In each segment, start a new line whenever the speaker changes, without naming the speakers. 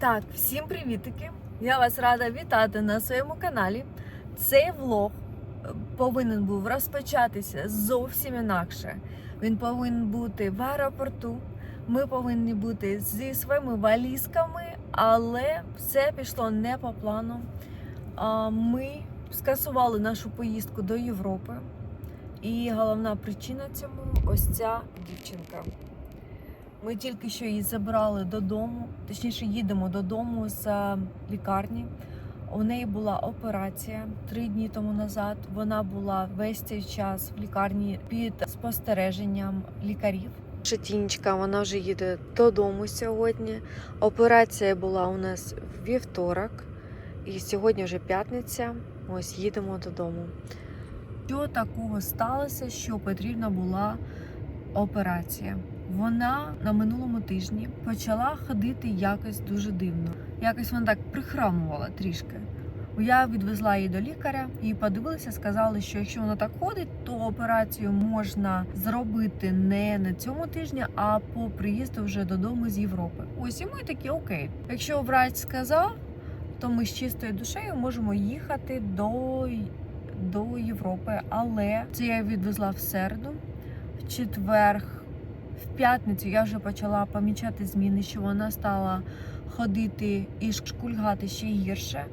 Так, всім привітики! Я вас рада вітати на своєму каналі. Цей влог е, повинен був розпочатися зовсім інакше. Він повинен бути в аеропорту. Ми повинні бути зі своїми валізками, але все пішло не по плану. Ми скасували нашу поїздку до Європи. І головна причина цьому ось ця дівчинка. Ми тільки що її забрали додому, точніше, їдемо додому з е, лікарні. У неї була операція три дні тому назад. Вона була весь цей час в лікарні під спостереженням лікарів. Тінечка, вона вже їде додому сьогодні. Операція була у нас в вівторок, і сьогодні вже п'ятниця. Ось їдемо додому. Що такого сталося, що потрібна була операція? Вона на минулому тижні почала ходити якось дуже дивно. Якось вона так прихрамувала трішки. Я відвезла її до лікаря і подивилися, сказали, що якщо вона так ходить, то операцію можна зробити не на цьому тижні, а по приїзду вже додому з Європи. Ось і ми такі окей. Якщо врач сказав, то ми з чистою душею можемо їхати до, до Європи. Але це я відвезла в середу, в четверг. В п'ятницю я вже почала помічати зміни, що вона стала ходити і шкульгати ще гірше.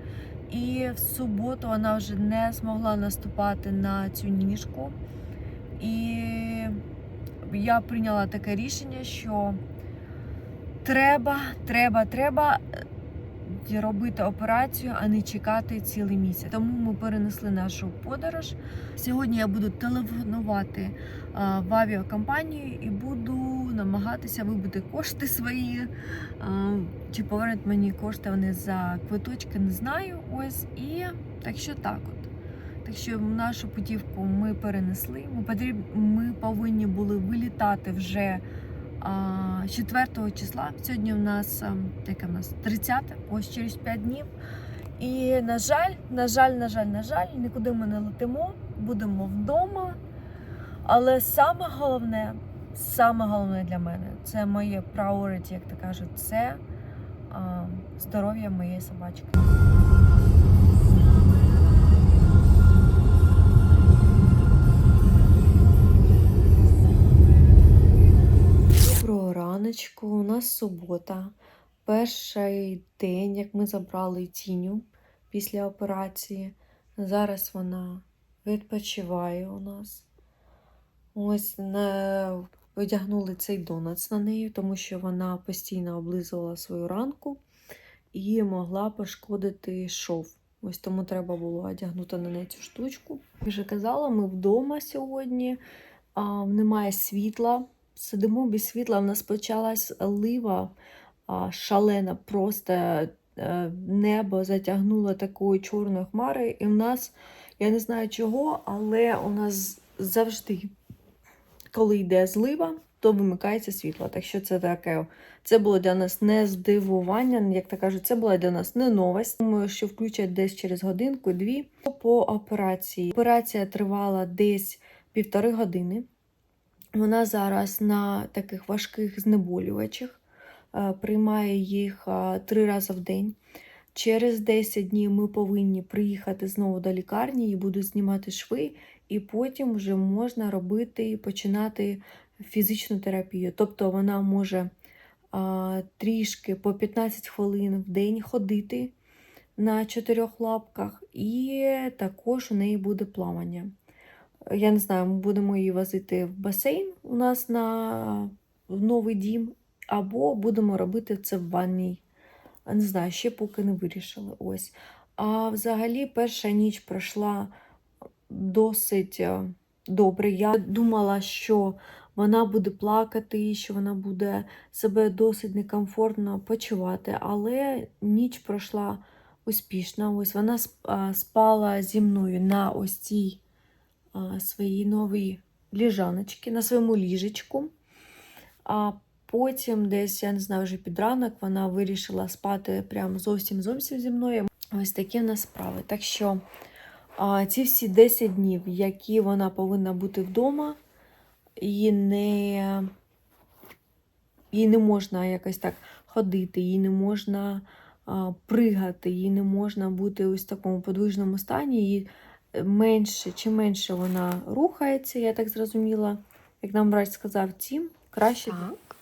І в суботу вона вже не змогла наступати на цю ніжку. І я прийняла таке рішення, що треба, треба, треба робити операцію, а не чекати цілий місяць. Тому ми перенесли нашу подорож. Сьогодні я буду телефонувати в авіакомпанію і буду намагатися вибити кошти свої. Чи повернуть мені кошти вони за квиточки, не знаю. Ось і так що так от. Так що нашу путівку ми перенесли. Ми потріб... ми повинні були вилітати вже 4 числа. Сьогодні у нас а, яке в нас 30, ось через 5 днів. І на жаль, на жаль, на жаль, на жаль, нікуди ми не летимо, будемо вдома. Але саме головне, саме головне для мене це моє priority, як то кажуть, це а, здоров'я моєї собачки. Раночку, у нас субота. Перший день, як ми забрали тіню після операції. Зараз вона відпочиває у нас. Ось не одягнули цей донат на неї, тому що вона постійно облизувала свою ранку і могла пошкодити шов. Ось тому треба було одягнути на неї цю штучку. Я вже казала, ми вдома сьогодні, а, немає світла. Сидимо без світла, в нас почалась лива шалена, просто е, небо затягнуло такою чорною хмарою, і в нас, я не знаю чого, але у нас завжди, коли йде злива, то вимикається світло. Так що це таке, це було для нас не здивування, як то кажуть, це була для нас не новость. Думаю, що включать десь через годинку-дві по операції. Операція тривала десь півтори години. Вона зараз на таких важких знеболювачах, е, приймає їх е, три рази в день. Через 10 днів ми повинні приїхати знову до лікарні і будуть знімати шви, і потім вже можна робити починати фізичну терапію. Тобто вона може а, трішки по 15 хвилин в день ходити на чотирьох лапках, і також у неї буде плавання. Я не знаю, ми будемо її возити в басейн у нас на в новий дім, або будемо робити це в ванній. Не знаю, ще поки не вирішили. Ось. А взагалі, перша ніч пройшла досить е, добре. Я думала, що вона буде плакати, що вона буде себе досить некомфортно почувати, але ніч пройшла успішно. Ось вона спала зі мною на ось цій а, своїй новій ліжаночці, на своєму ліжечку. А потім, десь, я не знаю, вже під ранок вона вирішила спати прямо зовсім зовсім зі мною. Ось такі в нас справи. Так що а, ці всі 10 днів, які вона повинна бути вдома, її не, їй не можна якось так ходити, їй не можна а, пригати, їй не можна бути ось в такому подвижному стані. Їй менше, чим менше вона рухається, я так зрозуміла, як нам врач сказав, тим краще.
Так.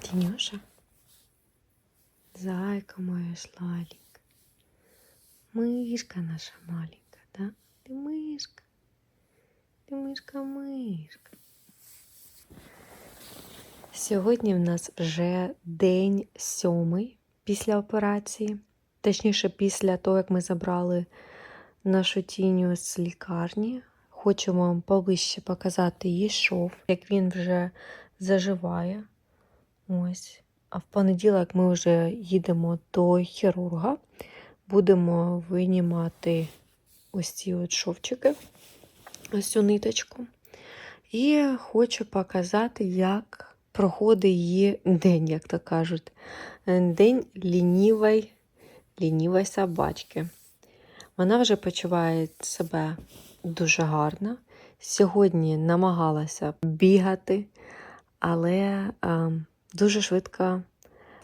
Тінюша. Зайка моя шлалик. Мишка наша маленька, да? Ти мишка. Ти мишка, мишка. Сьогодні в нас вже день сьомий після операції. Точніше, після того, як ми забрали нашу тіню з лікарні. Хочу вам поближче показати її шов, як він вже заживає. Ось. А в понеділок ми вже їдемо до хірурга. Будемо винімати ось ці от шовчики, ось цю ниточку. І хочу показати, як проходить її день, як то кажуть. День лінівої, лінівої собачки. Вона вже почуває себе дуже гарно. Сьогодні намагалася бігати, але е, дуже швидко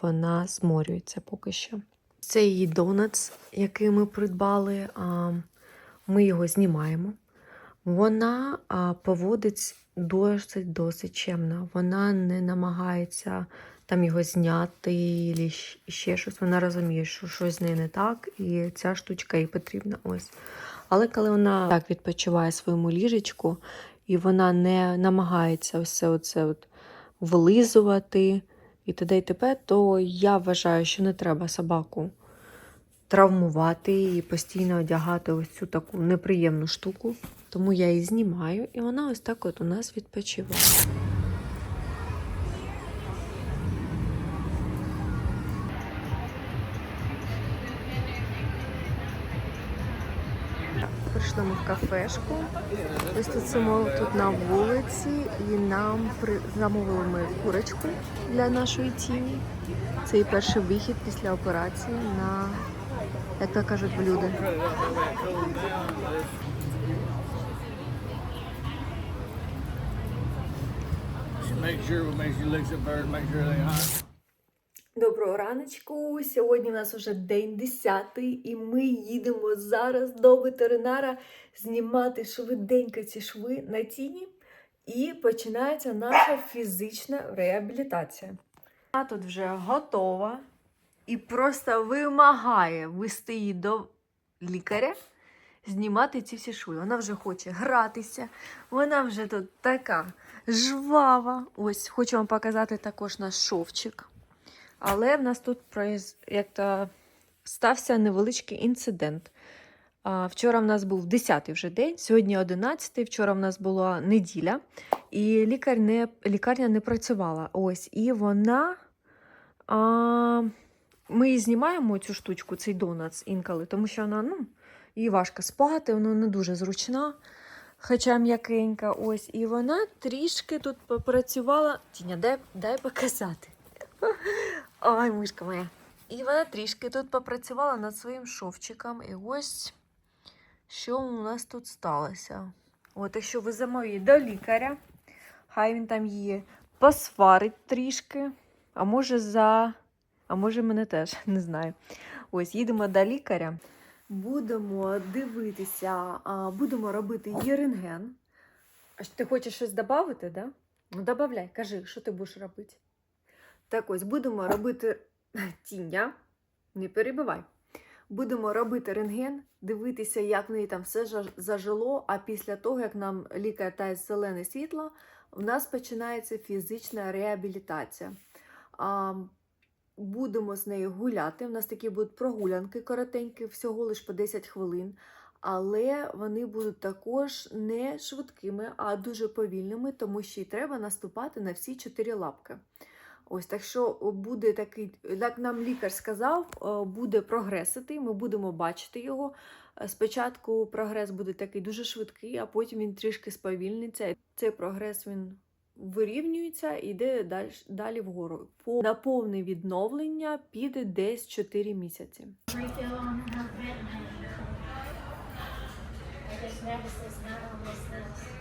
вона зморюється поки що. Це її донатс, який ми придбали. е, ми його знімаємо. Вона а, поводить досить досить чемно. Вона не намагається там його зняти або ще щось. Вона розуміє, що щось з нею не так, і ця штучка їй потрібна. Ось. Але коли вона так відпочиває своєму ліжечку, і вона не намагається все оце от вилизувати і т.д. і т.п., то я вважаю, що не треба собаку травмувати і постійно одягати ось цю таку неприємну штуку. Тому я її знімаю, і вона ось так от у нас відпочиває. Прийшли ми в кафешку. Ось тут симо тут на вулиці, і нам при... замовили ми курочку для нашої тіні. Це її перший вихід після операції на, як то кажуть, блюдо.
Make sure when makes you licks at birds, make sure they hot.
Доброго раночку. Сьогодні у нас вже день 10, і ми їдемо зараз до ветеринара знімати швиденько ці шви на тіні. І починається наша фізична реабілітація. Вона тут вже готова і просто вимагає вести її до лікаря, знімати ці всі шви. Вона вже хоче гратися, вона вже тут така жвава. Ось хочу вам показати також наш шовчик. Але в нас тут произ... як то стався невеличкий інцидент. Вчора в нас був 10-й вже день, сьогодні 11-й, вчора в нас була неділя, і лікар не, лікарня не працювала. Ось, І вона. А, ми її знімаємо цю штучку, цей донат інколи, тому що вона ну, їй важко спати, вона не дуже зручна, хоча м'якенька. Ось, І вона трішки тут попрацювала. Тіня, дай, дай показати. Ой, мишка моя. І вона трішки тут попрацювала над своїм шовчиком. І ось що у нас тут сталося. От, якщо ви замові до лікаря, хай він там її посварить трішки, а може за. А може мене теж, не знаю. Ось, їдемо до лікаря. Будемо дивитися, будемо робити її. А ти хочеш щось додати, да? Ну, додавай, кажи, що ти будеш робити. Так ось будемо робити тіння, не перебивай. Будемо робити рентген, дивитися, як в неї там все зажило. А після того, як нам лікар дасть зелене світло, в нас починається фізична реабілітація. Будемо з нею гуляти. У нас такі будуть прогулянки коротенькі, всього лише по 10 хвилин. Але вони будуть також не швидкими, а дуже повільними, тому що й треба наступати на всі чотири лапки. Ось так що буде такий, як нам лікар сказав, буде прогрес іти, ми будемо бачити його. Е, Спочатку прогрес буде такий дуже швидкий, а потім він трішки сповільниться. Цей прогрес він вирівнюється і йде далі, далі вгору. По на повне відновлення піде десь 4 місяці.
refill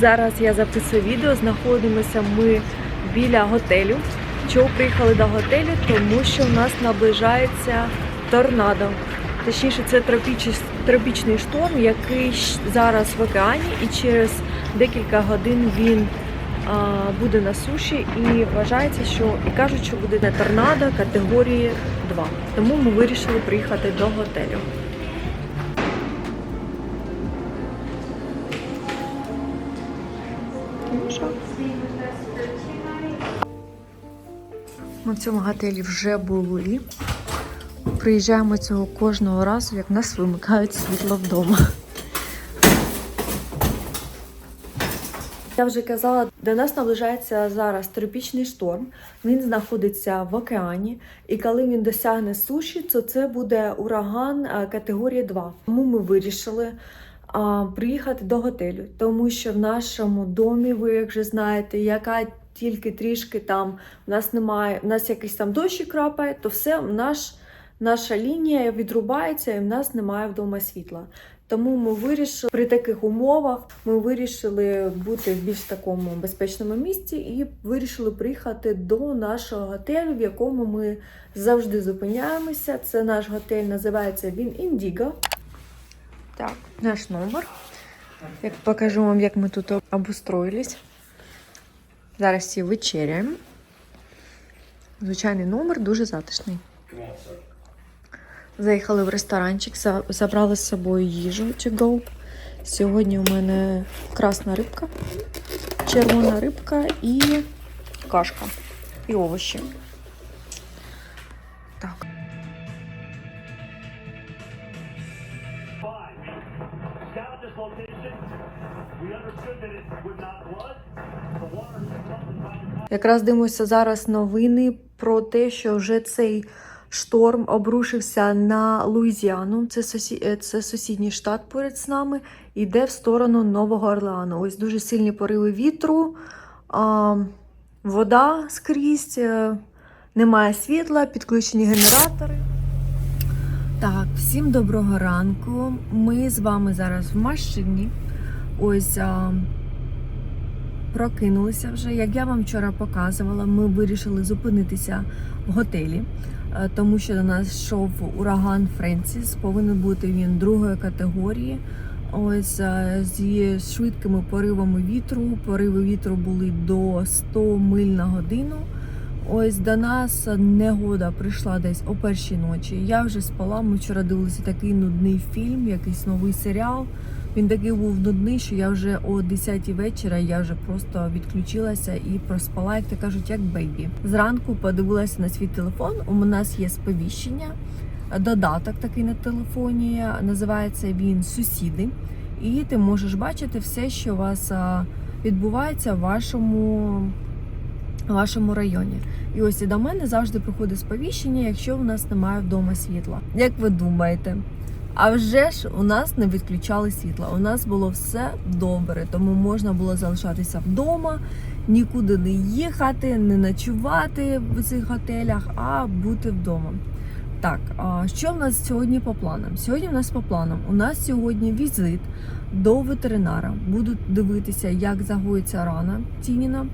Зараз я записую відео. Знаходимося ми біля готелю. Чого приїхали до готелю? Тому що у нас наближається торнадо. Точніше, це тропічний, шторм, який зараз в океані, і через декілька годин він буде на суші. І вважається, що і кажуть, що буде не торнадо категорії 2. Тому ми вирішили приїхати до готелю. Ми в цьому готелі вже були. Приїжджаємо цього кожного разу, як нас вимикають світло вдома. Я вже казала, до нас наближається зараз тропічний шторм. Він знаходиться в океані, і коли він досягне суші, то це буде ураган е, категорії 2. Тому ми вирішили приїхати до готелю, тому що в нашому домі, ви як вже знаєте, яка тільки трішки там у нас немає, у нас якийсь там дощі крапає, то все наш, наша лінія відрубається, і в нас немає вдома світла. Тому ми вирішили при таких умовах ми вирішили бути в більш такому безпечному місці і вирішили приїхати до нашого готелю, в якому ми завжди зупиняємося. Це наш готель називається він Індіго. Так, наш номер. Як покажу вам, як ми тут обустроїлись. Зараз всі вечеряємо. Звичайний номер дуже затишний. Заїхали в ресторанчик, забрали з собою їжу to go. Сьогодні у мене красна рибка, червона рибка і кашка, і овочі. Так.
Scouted
Якраз дивимося зараз новини про те, що вже цей шторм обрушився на Луїзіану. Це, сусі... е, це сусідній штат поряд з нами. Йде в сторону Нового Орлеану. Ось дуже сильні пориви вітру, а, вода скрізь, е, немає світла, підключені генератори. Так, всім доброго ранку. Ми з вами зараз в машині. Ось. А... Прокинулися вже. Як я вам вчора показувала, ми вирішили зупинитися в готелі, е, тому що до нас йшов ураган Френсіс. Повинен бути він другої категорії. Ось е, зі швидкими поривами вітру. Пориви вітру були до 100 миль на годину. Ось до нас негода прийшла десь о першій ночі. Я вже спала. Ми вчора дивилися такий нудний фільм, якийсь новий серіал. Він такий був нудний, що я вже о 10 вечора я вже просто відключилася і проспала, як то кажуть, як бейбі. Зранку подивилася на свій телефон. У нас є сповіщення, додаток такий на телефоні. Називається він Сусіди. І ти можеш бачити все, що у вас відбувається в вашому, вашому районі. І ось і до мене завжди приходить сповіщення, якщо у нас немає вдома світла. Як ви думаєте? А вже ж у нас не відключали світла. У нас було все добре, тому можна було залишатися вдома, нікуди не їхати, не ночувати в цих готелях, а бути вдома. Так, а що в нас сьогодні по планам? Сьогодні в нас по планам. У нас сьогодні візит до ветеринара. Будуть дивитися, як загоїться рана Тініна.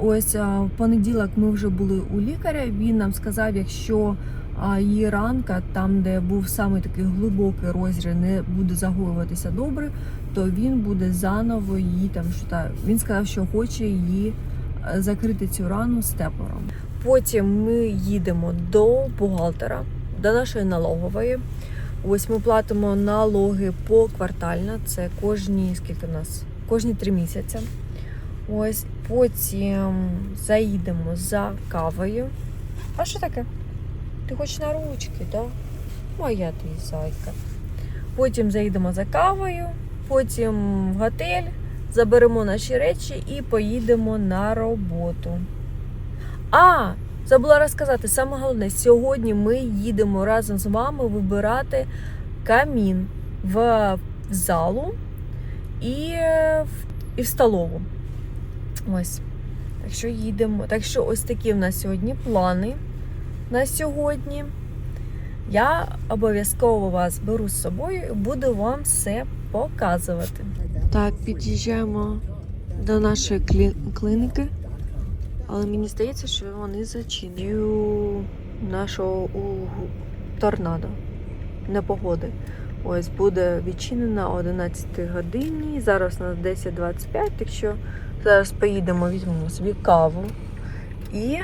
Ось в понеділок ми вже були у лікаря. Він нам сказав, якщо її ранка, там, де був саме такий глибокий розріз, не буде загоюватися добре, то він буде заново її там що та він сказав, що хоче її закрити цю рану степлером. Потім ми їдемо до бухгалтера, до нашої налогової. Ось ми платимо налоги поквартально. Це кожні скільки в нас? Кожні три місяці. Ось потім заїдемо за кавою. А що таке? Ти хочеш на ручки, так? Моя ти зайка. Потім заїдемо за кавою, потім в готель, заберемо наші речі і поїдемо на роботу. А, забула розказати, саме головне, сьогодні ми їдемо разом з вами вибирати камін в, залу і в, і в столову. Ось. Так що їдемо. Так що ось такі в нас сьогодні плани на сьогодні. Я обов'язково вас беру з собою і буду вам все показувати. Так, під'їжджаємо до нашої клі- клініки, але мені здається, що вони зачинені нашого торнадо непогоди. Ось буде відчинена о 11 годині. Зараз у нас 10.25, так що зараз поїдемо, візьмемо собі каву і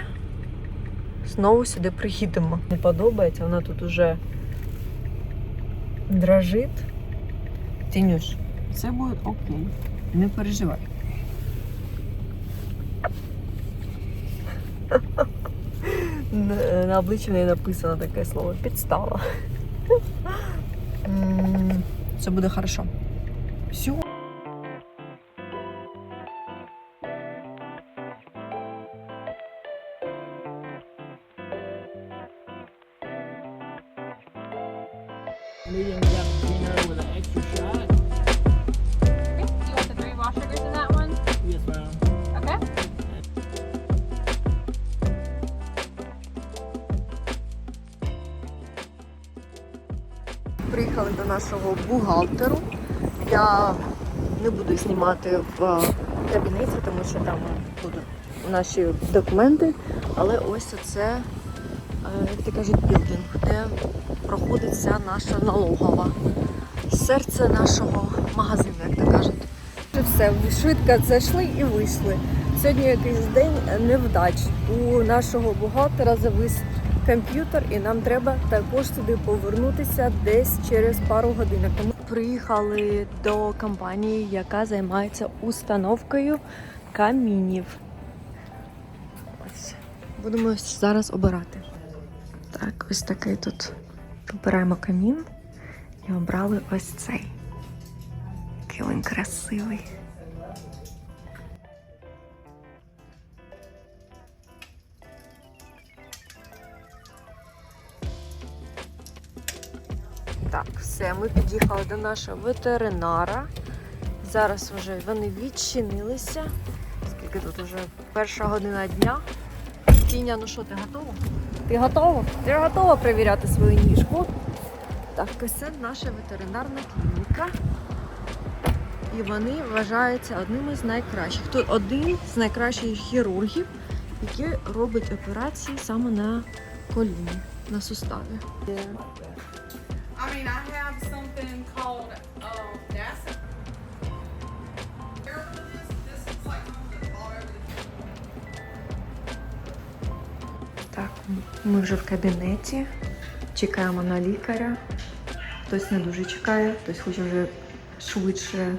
знову сюди приїдемо. Не подобається, вона тут уже дрожить. Тінюш, все буде окей. Не переживай. На обличчі в неї написано таке слово підстава. Все буде хорошо. Все. Знімати в е, кабінеті, тому що там будуть наші документи. Але ось це, е, як ти кажуть, білдинг, де проходить вся наша налогова. Серце нашого магазину, як то кажуть.
Все, швидко зайшли і вийшли. Сьогодні якийсь день невдач. У нашого бухгалтера завис комп'ютер, і нам треба також сюди повернутися десь через пару годин.
Приїхали до компанії, яка займається установкою камінів. Ось. Будемо зараз обирати. Так, ось такий тут. Обираємо камін і обрали ось цей. Який він красивий. Все, ми під'їхали до нашого ветеринара. Зараз вже вони відчинилися. Скільки тут вже перша година дня. Тіня, ну що, ти готова?
ти готова? Ти готова перевіряти свою ніжку?
Так, це наша ветеринарна клініка. І вони вважаються одними з найкращих. Тут один з найкращих хірургів, який робить операції саме на коліні, на суставі.
I mean, I have something called um, NASA.
Так, ми вже в кабінеті. Чекаємо на лікаря. Хтось не дуже чекає, хтось хоче вже швидше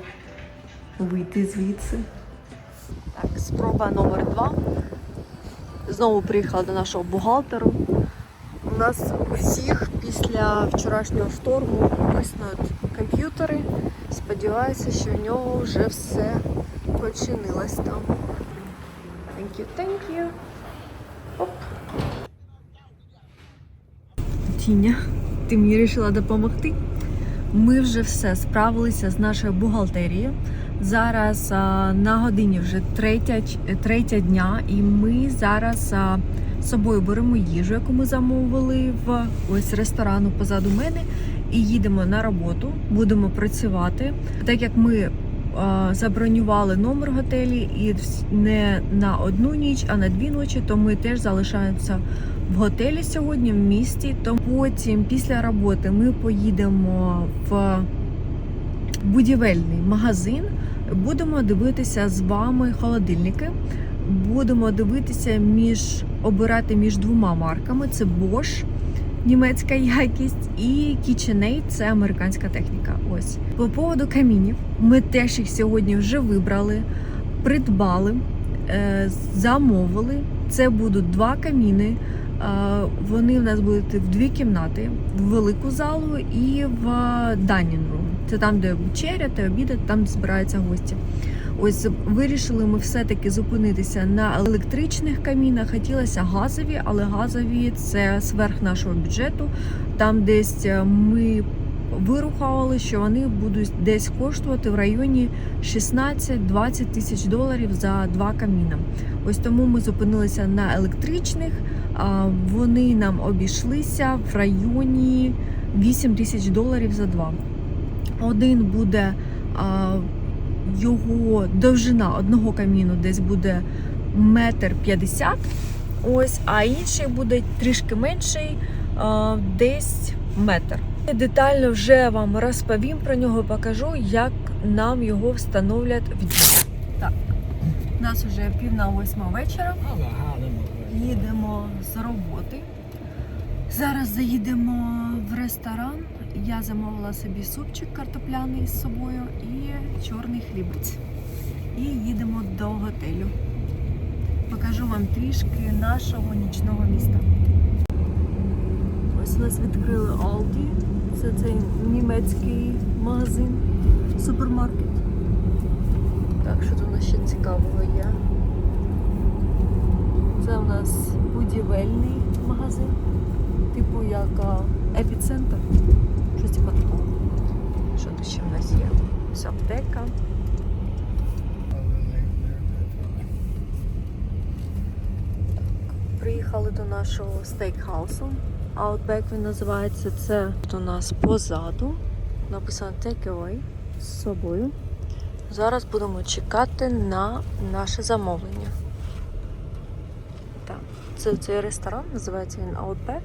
вийти звідси. Так, спроба номер два. Знову приїхала до нашого бухгалтеру. Нас у всіх після вчорашнього шторму виснуть комп'ютери. Сподіваюся, що в нього вже все починилось там. Thank you, thank you. Оп. Тіня, ти мені вирішила допомогти. Ми вже все справилися з нашою бухгалтерією. Зараз а, на годині вже третя, третя дня, і ми зараз а, собою беремо їжу, яку ми замовили в ось ресторану позаду мене, і їдемо на роботу. Будемо працювати. Так як ми забронювали номер готелі і не на одну ніч, а на дві ночі, то ми теж залишаємося в готелі сьогодні в місті. То потім, після роботи, ми поїдемо в будівельний магазин. Будемо дивитися з вами холодильники. Будемо дивитися між обирати між двома марками: це Bosch, німецька якість, і KitchenAid – це американська техніка. Ось по поводу камінів. Ми теж їх сьогодні вже вибрали, придбали, е, замовили. Це будуть два каміни. Е, Вони в нас будуть в дві кімнати: в велику залу і в dining room. Це там, де вечеряти, обідати, там збираються гості. Ось вирішили ми все-таки зупинитися на електричних камінах. Хотілося газові, але газові це сверх нашого бюджету. Там десь е, ми вирухували, що вони будуть десь коштувати в районі 16-20 тисяч доларів за два каміна. Ось тому ми зупинилися на електричних. Вони нам обійшлися в районі 8 тисяч доларів за два. Один буде його довжина одного каміну десь буде метр п'ятдесят. Ось, а інший буде трішки менший, десь метр. Детально вже вам розповім про нього, покажу, як нам його встановлять в дім. Так, у нас вже пів на восьма вечора. Їдемо з роботи. Зараз заїдемо в ресторан. Я замовила собі супчик картопляний з собою і чорний хлібець. І їдемо до готелю. Покажу вам трішки нашого нічного міста. Ось у нас відкрили Aldi. Це цей німецький магазин, супермаркет. Так, що тут у нас ще цікавого є? Це у нас будівельний магазин, типу як епіцентр. Щось типу такого. Що тут ще в нас є? Ось аптека. Приїхали до нашого стейкхаусу. Outback він називається. Це тут у нас позаду. Написано Takeaway з собою. Зараз будемо чекати на наше замовлення. Так, це цей ресторан, називається він Outback.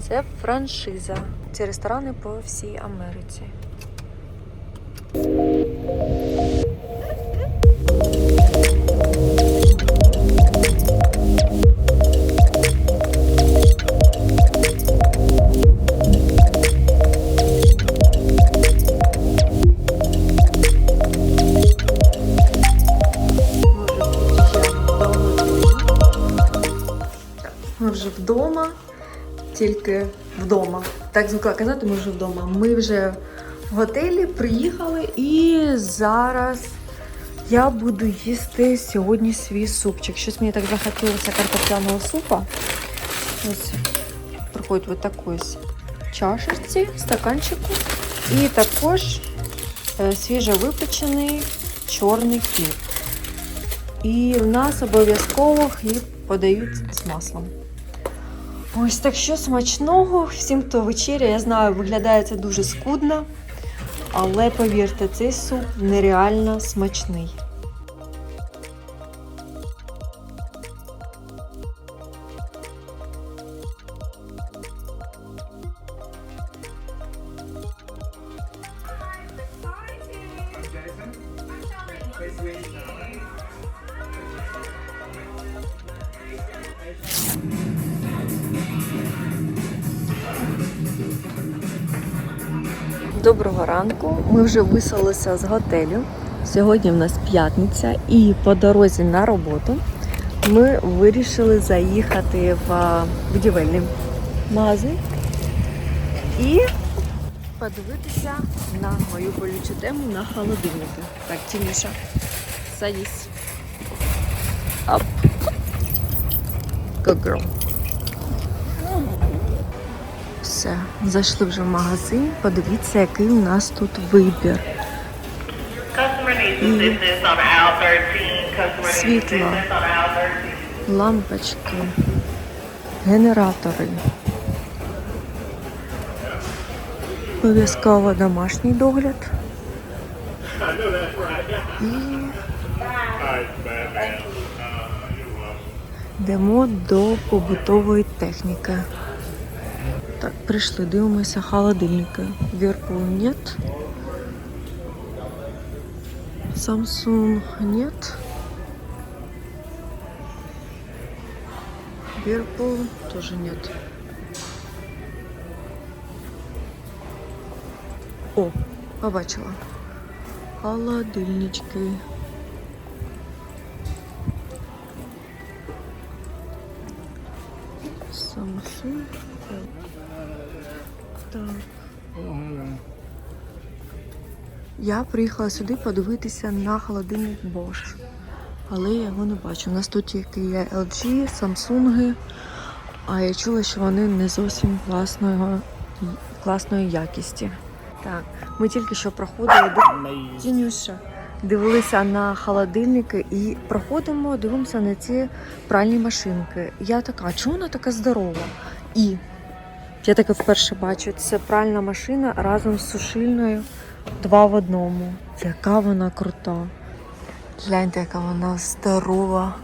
Це франшиза. Ці ресторани по всій Америці. Тільки вдома. Так звикла казати, ми вже вдома. Ми вже в готелі приїхали і зараз я буду їсти сьогодні свій супчик. Щось мені так захотілося картопляного супа. Ось приходить ось чашечці, стаканчику. І також е, свіжовипечений чорний хліб. І в нас обов'язково хліб подають з маслом. Ось так що смачного. Всім, хто вечеря, я знаю, виглядає це дуже скудно. Але повірте, цей суп нереально смачний. Доброго ранку. Ми вже виселилися з готелю. Сьогодні в нас п'ятниця, і по дорозі на роботу ми вирішили заїхати в будівельний магазин і подивитися на мою болючу тему на холодильники. Так, Тіміша, садись. Up. Good girl. Все, зайшли вже в магазин. Подивіться, який у нас тут вибір.
Customer needs assistance on aisle 13. Customer needs
Світло.
assistance on aisle 13.
Лампочки, генератори. Обов'язково домашній догляд. І йдемо до побутової техніки. Прийшли, дивимося холодильники. Whirlpool нет. Samsung нет. Whirlpool тоже нет. О, побачила. Холодильнички. Samsung. Так. Я приїхала сюди подивитися на холодильник Bosch. Але я його не бачу. У нас тут тільки є LG, Samsung, а я чула, що вони не зовсім класної, класної якісті. Так, ми тільки що проходили до Тінюша. Дивилися на холодильники і проходимо, дивимося на ці пральні машинки. Я така, чому вона така здорова? І я таке вперше бачу, це пральна машина разом з сушильною Два в одному. Яка вона крута. Гляньте, яка вона здорова.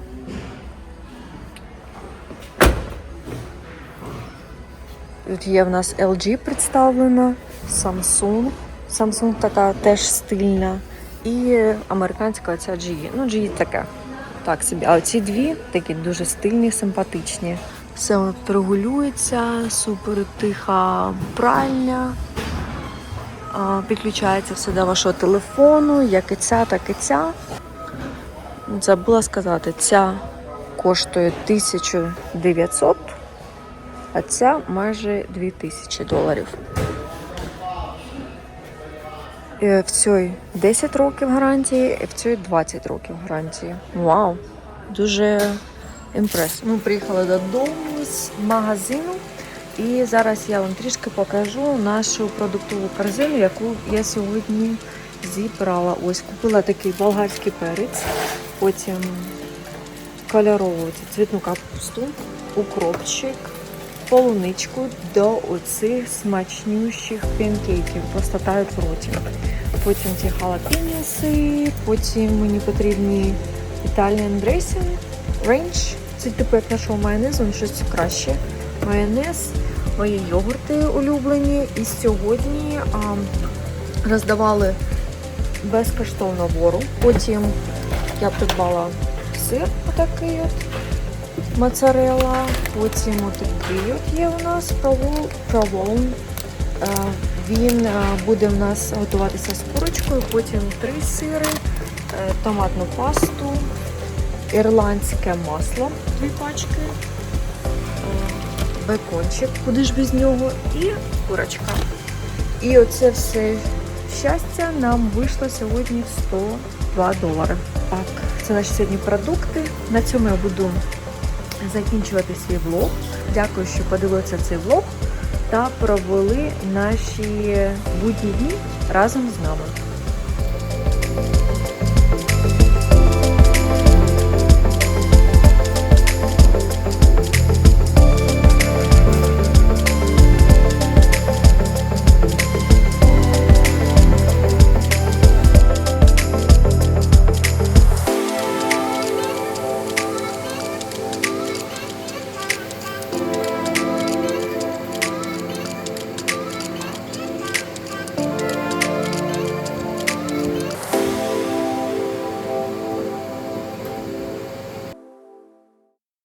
Тут є в нас LG представлена, Samsung. Samsung така теж стильна. І американська ця GE. Ну, GE таке. Так собі. А ці дві такі дуже стильні, симпатичні. Все регулюється, супер тиха пральня. Підключається все до вашого телефону, як і ця, так і ця. Забула сказати, ця коштує 1900, а ця майже 2000 доларів. Е, В цій 10 років гарантії, і в цій 20 років гарантії. Вау! Дуже імпрес. Ми приїхали додому з магазину. І зараз я вам трішки покажу нашу продуктову корзину, яку я сьогодні зібрала. Ось купила такий болгарський перець, потім кольорову цвітну капусту, укропчик, полуничку до оцих смачнющих панкейків. Просто тають в роті. Потім ці халапеньоси, потім мені потрібні Italian dressing, range. Це типу як нашого майонезу, але щось краще. Майонез, мої йогурти улюблені. І сьогодні а, роздавали безкоштовно вору. Потім я придбала сир отакий от, моцарелла. Потім отакий от є у нас провол. Е, Він е, буде у нас готуватися з курочкою, потім три сири, е, томатну пасту, ірландське масло, дві пачки, е, бекончик, куди ж без нього, і курочка. І оце все щастя нам вийшло сьогодні в 102 долари. Так, це наші сьогодні продукти. На цьому я буду закінчувати свій влог. Дякую, що подивилися цей влог та провели наші будні дні разом з нами.